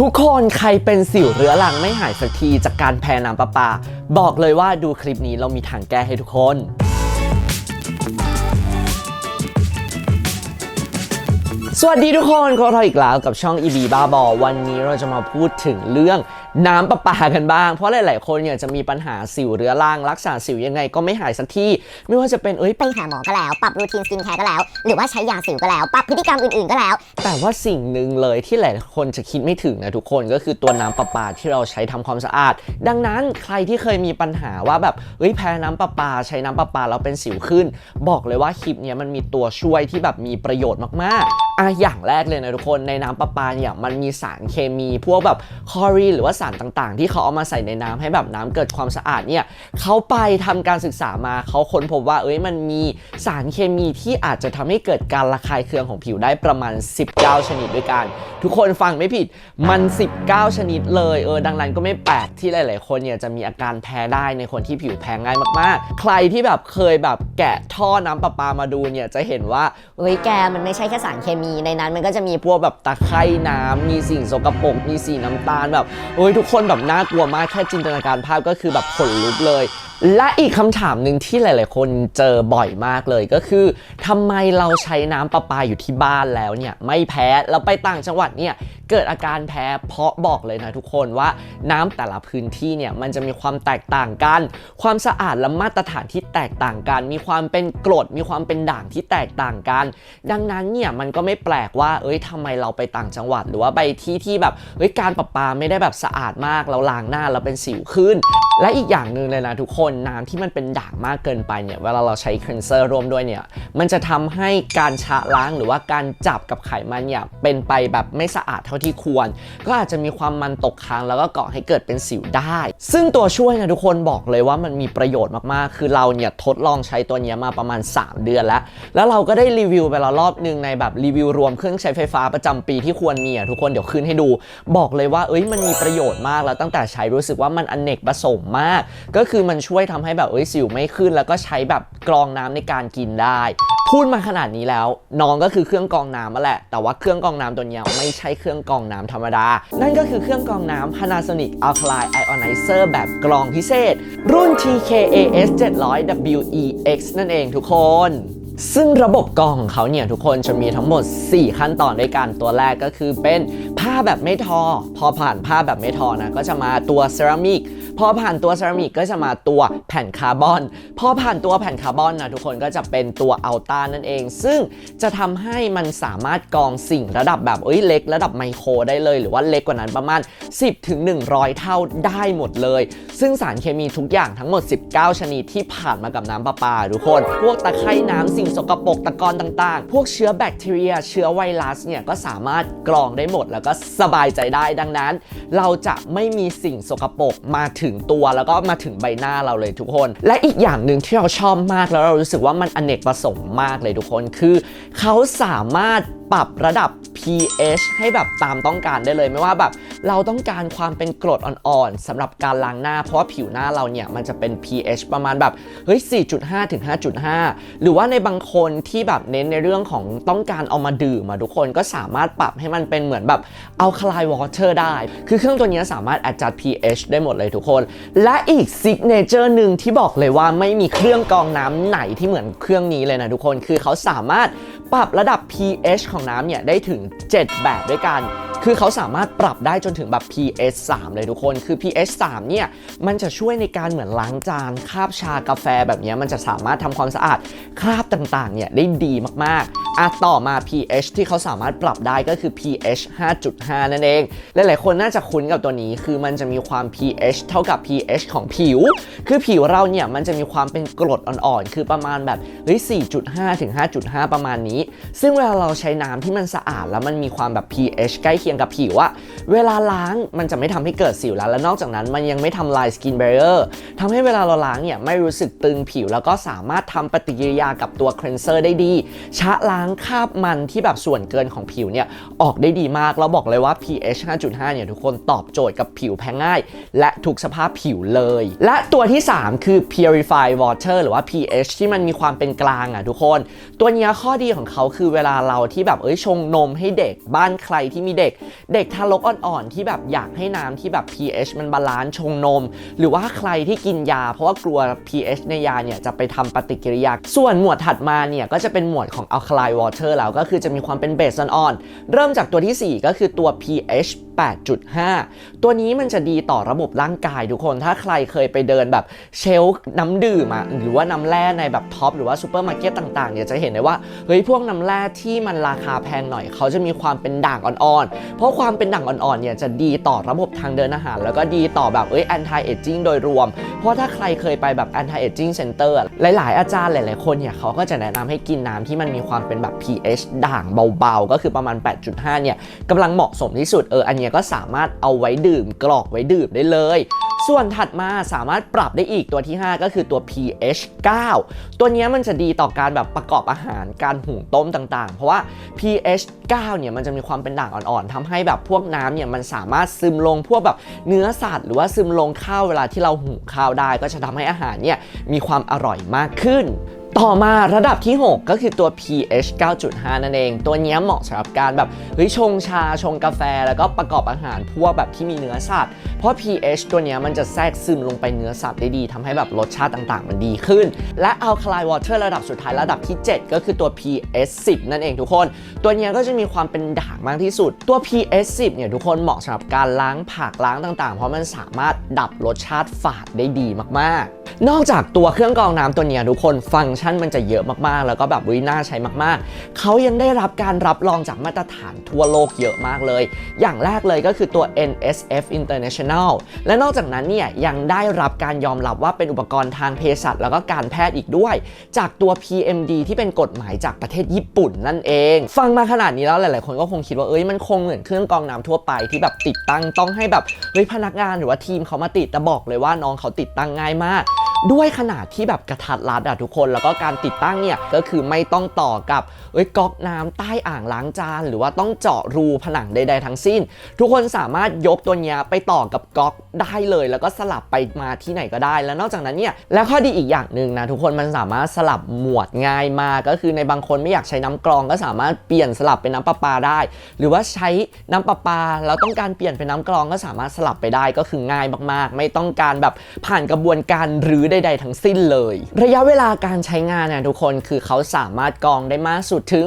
ทุกคนใครเป็นสิวเรื้อรังไม่หายสักทีจากการแพ้น้ำประปา บอกเลยว่าดูคลิปนี้เรามีทางแก้ให้ทุกคน สวัสดีทุกคนก็เราอีกแล้วกับช่อง EB บ้าบอ วันนี้เราจะมาพูดถึงเรื่อง น้ำประปากันบ้าง เพราะหลาย ๆ คนเนี่ยจะมีปัญหาสิวเรื้อรังรักษาสิวยังไงก็ไม่หายสักทีไม่ว่าจะเป็นเอ้ยไปหาหมอก็แล้ว ปรับรูทีนสกินแคร์ก็แล้ว หรือว่าใช้ยาสิวก็แล้ว ปรับพฤติกรรมอื่น ๆ ก็แล้ว แต่ว่าสิ่งหนึ่งเลยที่หลายคนจะคิดไม่ถึงนะทุกคนก็คือตัวน้ำประปาที่เราใช้ทำความสะอาด ดังนั้นใครที่เคยมีปัญหาว่าแบบเฮ้ยแพ้น้ำประปาใช้น้ำประปาแล้วเป็นสิวขึ้น บอกเลยว่าคลิปนี้มันมีตัวช่วยที่แบบมีประโยชน์มาก ๆอะอย่างแรกเลยนะทุกคนในน้ำประปาเนี่ยมันมีสารเคมีพวกแบบคอรีนหรือว่าสารต่างๆ ที่เขาเอามาใส่ในน้ำให้แบบน้ำเกิดความสะอาดเนี่ยเขาไปทำการศึกษามาเขาค้นพบว่า เอ้ยมันมีสารเคมีที่อาจจะทำให้เกิดการระคายเคืองของผิวได้ประมาณ 19 ชนิดด้วยกัน ทุกคนฟังไม่ผิดมัน 19 ชนิดเลยเออดังนั้นก็ไม่แปลกที่หลาย ๆ คนเนี่ยจะมีอาการแพ้ได้ในคนที่ผิวแพ้ง่ายมากๆ ใครที่แบบเคยแบบแกะท่อน้ำประปามาดูเนี่ยจะเห็นว่าเฮ้ยแกมันไม่ใช่แค่สารเคมีในนั้นมันก็จะมีพวกแบบตะไคร่น้ำมีสิ่งสกปรกมีสีน้ำตาลแบบเอ้ยทุกคนแบบน่ากลัวมากแค่จินตนาการภาพก็คือแบบขนลุกเลย และอีกคำถามหนึ่งที่หลาย ๆ คนเจอบ่อยมากเลยก็คือทำไมเราใช้น้ำประปาอยู่ที่บ้านแล้วเนี่ยไม่แพ้เราไปต่างจังหวัดเนี่ยเกิดอาการแพ้เพราะบอกเลยนะทุกคนว่าน้ำแต่ละพื้นที่เนี่ยมันจะมีความแตกต่างกัน ความสะอาดและมาตรฐานที่แตกต่างกัน มีความเป็นกรดมีความเป็นด่างที่แตกต่างกัน ดังนั้นเนี่ยมันก็ไม่แปลกว่า เอ้ยทำไมเราไปต่างจังหวัด หรือว่าไปที่ที่แบบเฮ้ยการประปาไม่ได้แบบสะอาดมากเราล้างหน้าแล้วเป็นสิวขึ้น และอีกอย่างหนึ่งเลยนะทุกคนน้ำที่มันเป็นด่างมากเกินไปเนี่ยเวลาเราใช้คลีนเซอร์รวมด้วยเนี่ยมันจะทำให้การชะล้างหรือว่าการจับกับไขมันเนี่ยเป็นไปแบบไม่สะอาดเท่าที่ควร ก็อาจจะมีความมันตกค้างแล้วก็ก่อให้เกิดเป็นสิวได้ ซึ่งตัวช่วยนะทุกคนบอกเลยว่ามันมีประโยชน์มากๆ คือเราเนี่ยทดลองใช้ตัวเนี้ยมาประมาณ 3 เดือนแล้ว แล้วเราก็ได้รีวิวไปแล้วรอบหนึ่งในแบบรีวิวรวมเครื่องใช้ไฟฟ้าประจำปีที่ควรมีอะทุกคนเดี๋ยวขึ้นให้ดู บอกเลยว่าเอ้ยมันมีประโยชน์มากแล้วตั้งแต่ใช้รู้สึกว่ามันอนเนกประสงค์มาก ก็คือมันช่วยทำให้แบบเอ้ยสิวไม่ขึ้น แล้วก็ใช้แบบกรองน้ำในการกินได้ พูดมาขนาดนี้แล้ว น้องก็คือเครื่องกรองน้ำมาแหละ แต่ว่าเครื่องกรองน้ำตัวนี้ไม่ใช่เครื่องกรองน้ำธรรมดา นั่นก็คือเครื่องกรองน้ำ Panasonic Alkaline Ionizer แบบกรองพิเศษ รุ่น TKAS 700 WEX นั่นเองทุกคนซึ่งระบบกรองของเขาเนี่ยทุกคนจะมีทั้งหมด 4 ขั้นตอนด้วยกันตัวแรกก็คือเป็นผ้าแบบไม่ทอ พอผ่านผ้าแบบไม่ทอนะ ก็จะมาตัวเซรามิก พอผ่านตัวเซรามิกก็จะมาตัวแผ่นคาร์บอนพอผ่านตัวแผ่นคาร์บอนนะทุกคนก็จะเป็นตัวอัลต้านั่นเอง ซึ่งจะทำให้มันสามารถกรองสิ่งระดับแบบเอ้ยเล็กระดับไมโครได้เลย หรือว่าเล็กกว่านั้นประมาณ 10ถึง100 เท่าได้หมดเลย ซึ่งสารเคมีทุกอย่างทั้งหมด 19 ชนิดที่ผ่านมากับน้ำประปาทุกคน พวกตะไคร่น้ำสิ่งสกปรกตะกอนต่างๆ พวกเชื้อแบคทีเรีย เชื้อไวรัสเนี่ยก็สามารถกรองได้หมดแล้วก็สบายใจได้ดังนั้น เราจะไม่มีสิ่งสกปรกมาถึงตัวแล้วก็มาถึงใบหน้าเราเลยทุกคน และอีกอย่างหนึ่งที่เราชอบมากแล้วเรารู้สึกว่ามันอเนกประสงค์มากเลยทุกคนคือ เขาสามารถปรับระดับ pH ให้แบบตามต้องการได้เลยไม่ว่าแบบ เราต้องการความเป็นกรดอ่อนๆสำหรับการล้างหน้า เพราะว่าผิวหน้าเราเนี่ยมันจะเป็น pH ประมาณแบบเฮ้ย 4.5 ถึง 5.5 หรือว่าในบางคนที่แบบเน้นในเรื่องของต้องการเอามาดื่มมาทุกคนก็สามารถปรับให้มันเป็นเหมือนแบบเอาคลายวอเตอร์ได้ คือเครื่องตัวนี้สามารถ adjust pH ได้หมดเลยทุกคน และอีก signature หนึ่งที่บอกเลยว่าไม่มีเครื่องกรองน้ำไหนที่เหมือนเครื่องนี้เลยนะทุกคน คือเขาสามารถปรับระดับ pH ของน้ำเนี่ยได้ถึง 7 แบบด้วยกัน คือเขาสามารถปรับได้จนถึงแบบ pH 3 เลยทุกคน คือ pH 3 เนี่ย มันจะช่วยในการเหมือนล้างจานคราบชากาแฟแบบนี้มันจะสามารถทำความสะอาดคราบต่างๆ เนี่ยได้ดีมากๆ อะต่อมา pH ที่เขาสามารถปรับได้ก็คือ pH 5.5 นั่นเอง หลายๆ คนน่าจะคุ้นกับตัวนี้ คือมันจะมีความ pH เท่ากับ pH ของผิว คือผิวเราเนี่ยมันจะมีความเป็นกรดอ่อนๆ คือประมาณแบบเฮ้ย4.5 ถึง 5.5 ประมาณนี้ ซึ่งเวลาเราใช้น้ำที่มันสะอาดแล้วมันมีความแบบ pH ใกล้เคียงกับผิวอะเวลาล้างมันจะไม่ทำให้เกิดสิวแล้ว และนอกจากนั้นมันยังไม่ทำลายสกินเบรเ r อร์ทำให้เวลาเราล้างเนี่ยไม่รู้สึกตึงผิว แล้วก็สามารถทำปฏิกิริยากับตัวคลีนเซอร์ได้ดี ชะล้างคราบมันที่แบบส่วนเกินของผิวเนี่ยออกได้ดีมากแล้วบอกเลยว่า pH 5.5 เนี่ยทุกคนตอบโจทย์กับผิวแพ้ง่าย และทุกสภาพผิวเลย และตัวที่ 3 คือ purify water หรือว่า pH ที่มันมีความเป็นกลางอะทุกคน ตัวเนี้ข้อดีของเขาคือเวลาเราที่แบบเอ้ยชงนมให้เด็กบ้านใครที่มีเด็กเด็กทารกอ่อนๆที่แบบอยากให้น้ำที่แบบ pH มันบาลานซ์ชงนม หรือว่าใครที่กินยา เพราะว่ากลัว pH ในยาเนี่ยจะไปทำปฏิกิริยา ส่วนหมวดถัดมาเนี่ยก็จะเป็นหมวดของ alkaline water แล้วก็คือจะมีความเป็นเบสอ่อนๆเริ่มจากตัวทีสี่4 ก็คือตัว pH 8.5 ตัวนี้มันจะดีต่อระบบร่างกายทุกคน ถ้าใครเคยไปเดินแบบเชลฟ์น้ำดื่มอะหรือว่าน้ำแร่ในแบบท็อปหรือว่าซูเปอร์มาร์เก็ตต่างๆเนี่ยจะเห็นได้ว่าเฮ้ยพวกน้ำแร่ที่มันราคาแพงหน่อย เขาจะมีความเป็นด่างอ่อนๆ เพราะความเป็นด่างอ่อนๆเนี่ยจะดีต่อระบบทางเดินอาหาร แล้วก็ดีต่อแบบเอ้ย anti aging โดยรวม เพราะถ้าใครเคยไปแบบ anti aging center อะหลาย ๆ อาจารย์หลาย ๆ คนเนี่ยเขาก็จะแนะนำให้กินน้ำที่มันมีความเป็นแบบ pH ด่างเบาๆ ก็คือประมาณ 8.5 เนี่ยกำลังเหมาะสมที่สุดเอออันนี้เนี้ยก็สามารถเอาไว้ดื่มกรอกไว้ดื่มได้เลย ส่วนถัดมาสามารถปรับได้อีกตัวที่ 5 ก็คือตัว pH 9 ตัวนี้มันจะดีต่อการแบบประกอบอาหารการหุงต้มต่างๆ เพราะว่า pH 9 เนี่ยมันจะมีความเป็นด่างอ่อนๆทำให้แบบพวกน้ำเนี่ยมันสามารถซึมลงพวกแบบเนื้อสัตว์หรือว่าซึมลงข้าวเวลาที่เราหุงข้าวได้ ก็จะทำให้อาหารเนี่ยมีความอร่อยมากขึ้น ต่อมาระดับที่ 6 ก็คือตัว pH 9.5 นั่นเอง ตัวนี้เหมาะสำหรับการแบบเฮ้ยชงชาชงกาแฟ แล้วก็ประกอบอาหารพวกแบบที่มีเนื้อสัตว์ เพราะ pH ตัวนี้มันจะแทรกซึมลงไปเนื้อสัตว์ได้ดีทำให้แบบรสชาติต่างๆ มันดีขึ้น และ alkaline water ระดับสุดท้ายระดับที่ 7 ก็คือตัว pH 10 นั่นเองทุกคน ตัวนี้ก็จะมีความเป็นด่างมากที่สุด ตัว pH 10 เนี่ยทุกคนเหมาะสำหรับการล้างผักล้างต่างๆ เพราะมันสามารถดับรสชาติฝาดได้ดีมากๆ นอกจากตัวเครื่องกรองน้ำตัวนี้ทุกคนฟังก์ชันมันจะเยอะมากๆ แล้วก็แบบวิน่าใช้มากๆ เขายังได้รับการรับรองจากมาตรฐานทั่วโลกเยอะมากเลย อย่างแรกเลยก็คือตัว NSF International และนอกจากนั้นเนี่ยยังได้รับการยอมรับว่าเป็นอุปกรณ์ทางเภสัชแล้วก็การแพทย์อีกด้วย จากตัว PMD ที่เป็นกฎหมายจากประเทศญี่ปุ่นนั่นเอง ฟังมาขนาดนี้แล้วหลาย ๆ คนก็คงคิดว่าเอ้ยมันคงเหมือนเครื่องกรองน้ำทั่วไปที่แบบติดตั้งต้องให้แบบเฮ้ยพนักงานหรือว่าทีมเขามาติดแต่บอกเลยว่าน้องเขาติดตั้งง่ายมาก ด้วยขนาดที่แบบกระทัดรัดอะทุกคน แล้วก็การติดตั้งเนี่ยก็คือไม่ต้องต่อกับเอ้ยก๊อกน้ำใต้อ่างล้างจาน หรือว่าต้องเจาะรูผนังใดๆทั้งสิ้น ทุกคนสามารถยกตัวเนี้ยไปต่อกับก๊อกได้เลย แล้วก็สลับไปมาที่ไหนก็ได้ แล้วนอกจากนั้นเนี่ยและข้อดีอีกอย่างหนึ่งนะทุกคนมันสามารถสลับหมวดง่ายมากก็คือในบางคนไม่อยากใช้น้ำกรองก็สามารถเปลี่ยนสลับเป็นน้ำประปาได้ หรือว่าใช้น้ำประปาแล้วต้องการเปลี่ยนเป็นน้ำกรองก็สามารถสลับไปได้ก็คือง่ายมากๆ ไม่ต้องการแบบผ่านกระบวนการหรือใดๆทั้งสิ้นเลย ระยะเวลาการใช้งานนะทุกคนคือเขาสามารถกรองได้มากสุดถึง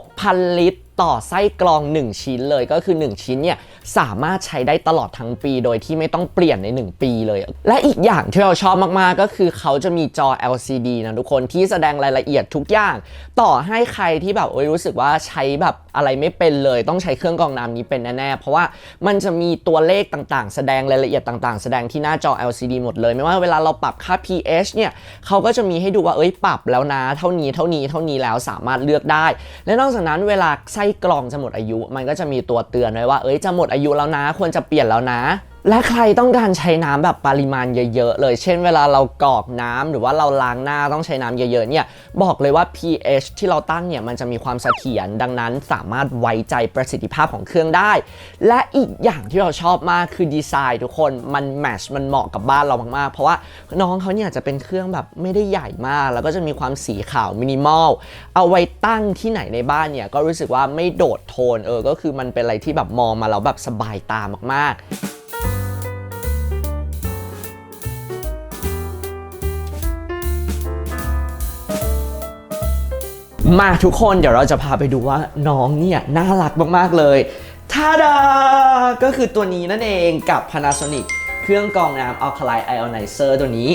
6,000 ลิตร ต่อไส้กรอง 1 ชิ้นเลยก็คือ 1 ชิ้นเนี่ยสามารถใช้ได้ตลอดทั้งปี โดยที่ไม่ต้องเปลี่ยนใน 1 ปีเลย และอีกอย่างที่เราชอบมาก ๆ ก็คือเขาจะมีจอ LCD นะทุกคนที่แสดงรายละเอียดทุกอย่าง ต่อให้ใครที่แบบโอ้ยรู้สึกว่าใช้แบบอะไรไม่เป็นเลย ต้องใช้เครื่องกรองน้ำนี้เป็นแน่ ๆ เพราะว่ามันจะมีตัวเลขต่างๆ แสดงรายละเอียดต่างๆ แสดงที่หน้าจอ LCD หมดเลย ไม่ว่าเวลาเราปรับค่า pH เนี่ยเขาก็จะมีให้ดูว่าเอ้ยปรับแล้วนะเท่านี้เท่านี้เท่านี้แล้วสามารถเลือกได้ และนอกจากนั้นเวลาไส้กรองจะหมดอายุ มันก็จะมีตัวเตือนไว้ว่า เอ้ยจะหมดอายุแล้วนะ ควรจะเปลี่ยนแล้วนะ และใครต้องการใช้น้ำแบบปริมาณเยอะ ๆ เลย เช่นเวลาเรากรอกน้ำหรือว่าเราล้างหน้าต้องใช้น้ำเยอะๆเนี่ยบอกเลยว่า pH ที่เราตั้งเนี่ยมันจะมีความเสถียรดังนั้นสามารถไว้ใจประสิทธิภาพของเครื่องได้ และอีกอย่างที่เราชอบมากคือดีไซน์ทุกคนมันแมชมันเหมาะกับบ้านเรามากๆ เพราะว่าน้องเขาเนี่ยจะเป็นเครื่องแบบไม่ได้ใหญ่มาก แล้วก็จะมีความสีขาวมินิมอลเอาไว้ตั้งที่ไหนในบ้านเนี่ยก็รู้สึกว่าไม่โดดโทนเออก็คือมันเป็นอะไรที่แบบมองมาแล้วแบบสบายตามากๆ มาทุกคนเดี๋ยวเราจะพาไปดูว่าน้องเนี่ยน่ารักมากๆเลยทาดา ก็คือตัวนี้นั่นเองกับ Panasonic เครื่องกรองน้ำ Alkaline Ionizer ตัวนี้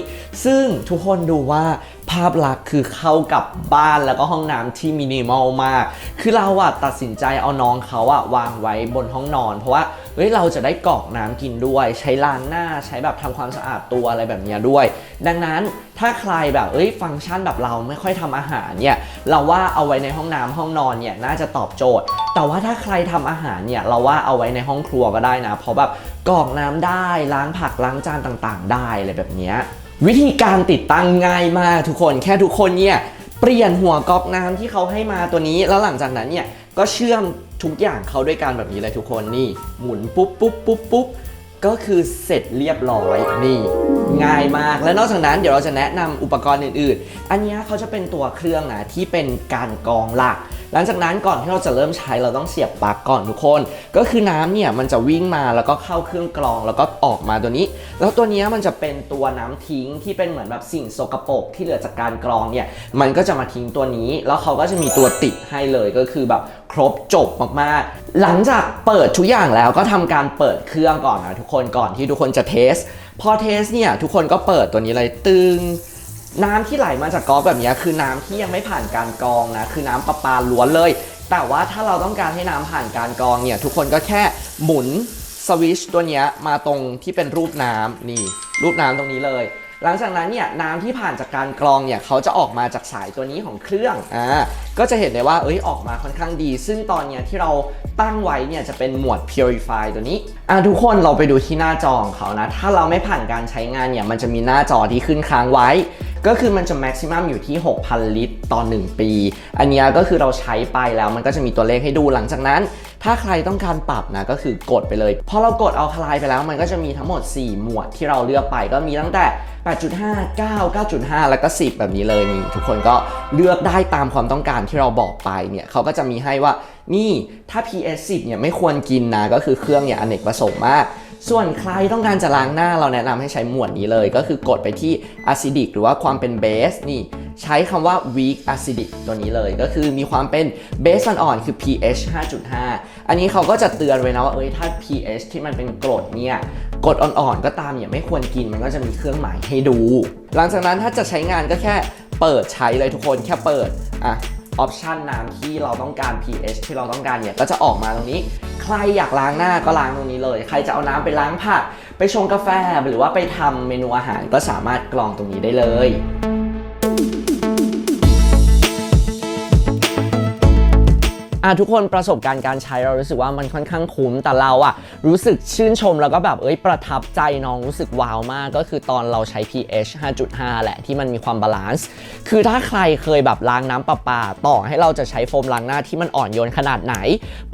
ซึ่งทุกคนดูว่า ภาพลักษณ์คือเข้ากับบ้านแล้วก็ห้องน้ำที่มินิมอลมาก คือเราอะตัดสินใจเอาน้องเขาอะวางไว้บนห้องนอน เพราะว่าเฮ้ยเราจะได้กรอกน้ำกินด้วย ใช้ล้างหน้าใช้แบบทำความสะอาดตัวอะไรแบบนี้ด้วย ดังนั้นถ้าใครแบบเอ้ยฟังก์ชันแบบเราไม่ค่อยทำอาหารเนี่ยเราว่าเอาไว้ในห้องน้ำห้องนอนเนี่ยน่าจะตอบโจทย์ แต่ว่าถ้าใครทำอาหารเนี่ยเราว่าเอาไว้ในห้องครัวก็ได้นะ เพราะแบบกรอกน้ำได้ล้างผักล้างจานต่างๆ ได้อะไรแบบนี้ วิธีการติดตั้งง่ายมากทุกคนแค่ทุกคนเนี่ยเปลี่ยนหัวก๊อกน้ำที่เขาให้มาตัวนี้ แล้วหลังจากนั้นเนี่ยก็เชื่อมทุกอย่างเข้าด้วยกันแบบนี้เลยทุกคนนี่หมุนปุ๊บปุ๊บปุ๊บปุ๊บ ก็คือเสร็จเรียบร้อยนี่ง่ายมากและนอกจากนั้นเดี๋ยวเราจะแนะนำอุปกรณ์อื่นๆ อันนี้เขาจะเป็นตัวเครื่องนะที่เป็นการกรองหลัก หลังจากนั้นก่อนที่เราจะเริ่มใช้เราต้องเสียบปลั๊กก่อนทุกคน ก็คือน้ำเนี่ยมันจะวิ่งมาแล้วก็เข้าเครื่องกรองแล้วก็ออกมาตัวนี้ แล้วตัวนี้มันจะเป็นตัวน้ำทิ้งที่เป็นเหมือนแบบสิ่งโสกปรกที่เหลือจากการกรองเนี่ยมันก็จะมาทิ้งตัวนี้ แล้วเขาก็จะมีตัวติดให้เลยก็คือแบบครบจบมากๆ หลังจากเปิดทุกอย่างแล้วก็ทำการเปิดเครื่องก่อนนะทุกคนก่อนที่ทุกคนจะเทส พอเทสเนี่ยทุกคนก็เปิดตัวนี้เลยตึงน้ำที่ไหลมาจากก๊อกแบบนี้คือน้ำที่ยังไม่ผ่านการกรองนะคือน้ำประปาล้วนเลย แต่ว่าถ้าเราต้องการให้น้ำผ่านการกรองเนี่ยทุกคนก็แค่หมุนสวิชตัวนี้มาตรงที่เป็นรูปน้ำนี่ รูปน้ำตรงนี้เลย หลังจากนั้นเนี่ยน้ำที่ผ่านจากการกรองเนี่ยเขาจะออกมาจากสายตัวนี้ของเครื่องอ่าก็จะเห็นได้ว่าเอ้ยออกมาค่อนข้างดี ซึ่งตอนเนี้ยที่เรา ตั้งไว้เนี่ยจะเป็นหมวด purify ตัวนี้ อะทุกคนเราไปดูที่หน้าจอของเขานะ ถ้าเราไม่ผ่านการใช้งานเนี่ย มันจะมีหน้าจอที่ขึ้นค้างไว้ ก็คือมันจะ maximum อยู่ที่ 6,000 ลิตรต่อ 1 ปี อันนี้ก็คือเราใช้ไปแล้วมันก็จะมีตัวเลขให้ดูหลังจากนั้น ถ้าใครต้องการปรับนะ ก็คือกดไปเลยพอเรากดเอาคลายไปแล้ว มันก็จะมีทั้งหมด 4 หมวดที่เราเลือกไปก็มีตั้งแต่ 8.5 9 9.5 แล้วก็ 10 แบบนี้เลยนี่ทุกคนก็เลือกได้ตามความต้องการที่เราบอกไปเนี่ยเขาก็จะมีให้ว่านี่ถ้า PS 10 เนี่ยไม่ควรกินนะก็คือเครื่องเนี่ยอเนกประสงมาก ส่วนใครต้องการจะล้างหน้าเราแนะนำให้ใช้หมวดนี้เลย ก็คือกดไปที่ acidic หรือว่าความเป็นเบสนี่ใช้คำว่า weak acidic ตัวนี้เลย ก็คือมีความเป็นเบสอ่อนๆคือ pH 5.5 อันนี้เขาก็จะเตือนไว้นะว่าเอ้ยถ้า pH ที่มันเป็นกรดเนี่ยกรดอ่อนๆก็ตามอย่าไม่ควรกินมันก็จะมีเครื่องหมายให้ดู หลังจากนั้นถ้าจะใช้งานก็แค่เปิดใช้เลยทุกคนแค่เปิดอะ ออปชันน้ำที่เราต้องการ pH ที่เราต้องการเนี่ยก็จะออกมาตรงนี้ ใครอยากล้างหน้าก็ล้างตรงนี้เลย ใครจะเอาน้ำไปล้างผัก ไปชงกาแฟหรือว่าไปทำเมนูอาหารก็สามารถกรองตรงนี้ได้เลย อะทุกคนประสบการณ์การใช้เรารู้สึกว่ามันค่อนข้างคุ้มแต่เราอะรู้สึกชื่นชมแล้วก็แบบเอ้ยประทับใจน้องรู้สึกว้าวมาก ก็คือตอนเราใช้ pH 5.5 แหละที่มันมีความบาลานซ์คือถ้าใครเคยแบบล้างน้ำประปา ต่อให้เราจะใช้โฟมล้างหน้าที่มันอ่อนโยนขนาดไหน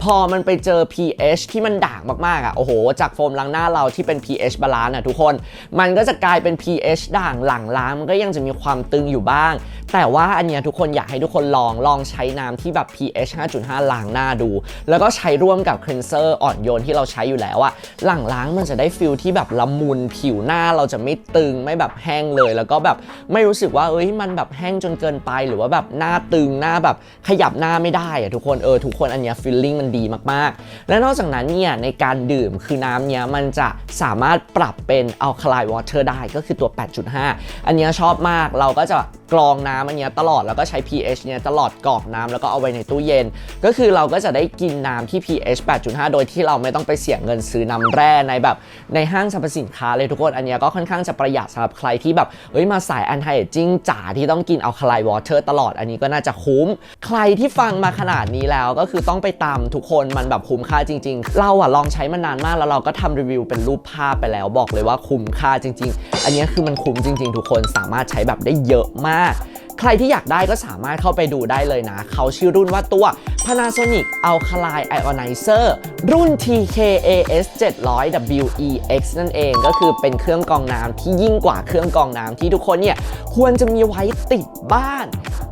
พอมันไปเจอ pH ที่มันด่างมากๆอะโอ้โห จากโฟมล้างหน้าเราที่เป็น pH บาลานซ์อะทุกคน มันก็จะกลายเป็น pH ด่างหลังล้างมันก็ยังจะมีความตึงอยู่บ้าง แต่ว่าอันเนี้ยทุกคนอยากให้ทุกคนลองลองใช้น้ำที่แบบ pH 5.5ล้างหน้าดู แล้วก็ใช้ร่วมกับคลีนเซอร์อ่อนโยนที่เราใช้อยู่แล้วอะหลังล้างมันจะได้ฟิลที่แบบละมุนผิวหน้าเราจะไม่ตึงไม่แบบแห้งเลย แล้วก็แบบไม่รู้สึกว่าเอ้ยมันแบบแห้งจนเกินไปหรือว่าแบบหน้าตึงหน้าแบบขยับหน้าไม่ได้อะทุกคนเออทุกคนอันเนี้ยฟีลลิ่งมันดีมากๆ และนอกจากนั้นเนี่ยในการดื่มคือน้ำเนี้ยมันจะสามารถปรับเป็นอัลคลน์วอเตอร์ได้ก็คือตัว 8.5 อันเนี้ยชอบมากเราก็จะกรองน้ำอันเนี้ยตลอดแล้วก็ใช้ pH เนี่ยตลอดกรอกน้ำแล้วก็เอาไว้ในตู้เย็นก็คือเราก็จะได้กินน้ำที่ pH 8.5 โดยที่เราไม่ต้องไปเสี่ยงเงินซื้อน้ำแร่ในแบบในห้างสรรพสินค้าเลยทุกคน อันนี้ก็ค่อนข้างจะประหยัดสำหรับใครที่แบบเอ้ยมาสายอันไฮจิ้งจ๋าที่ต้องกินเอัลคลน์วอเตอร์ตลอดอันนี้ก็น่าจะคุ้ม ใครที่ฟังมาขนาดนี้แล้วก็คือต้องไปตามทุกคนมันแบบคุ้มค่าจริง ๆ เราอะลองใช้มานานมากแล้วเราก็ทำรีวิวเป็นรูปภาพไปแล้วบอกเลยว่าคุ้มค่าจริง ๆ อันนี้คือมันคุ้มจริง ๆ ทุกคนสามารถใช้แบบได้เยอะมาก ใครที่อยากได้ก็สามารถเข้าไปดูได้เลยนะ เขาชื่อรุ่นว่าตัว Panasonic Alkaline Ionizer รุ่น TKAS 700 WEX นั่นเองก็คือเป็นเครื่องกรองน้ำที่ยิ่งกว่าเครื่องกรองน้ำที่ทุกคนเนี่ยควรจะมีไว้ติดบ้าน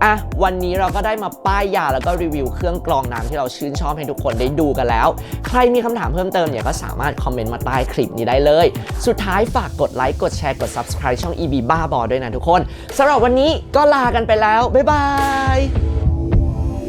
อะวันนี้เราก็ได้มาป้ายยาแล้วก็รีวิวเครื่องกรองน้ำที่เราชื่นชอบให้ทุกคนได้ดูกันแล้ว ใครมีคำถามเพิ่มเติมเนี่ยก็สามารถคอมเมนต์มาใต้คลิปนี้ได้เลย สุดท้ายฝากกดไลค์กดแชร์กด subscribe ช่อง EB บ้าบอด้วยนะทุกคนสำหรับวันนี้ก็ลากันไปแล้วบ๊ายบาย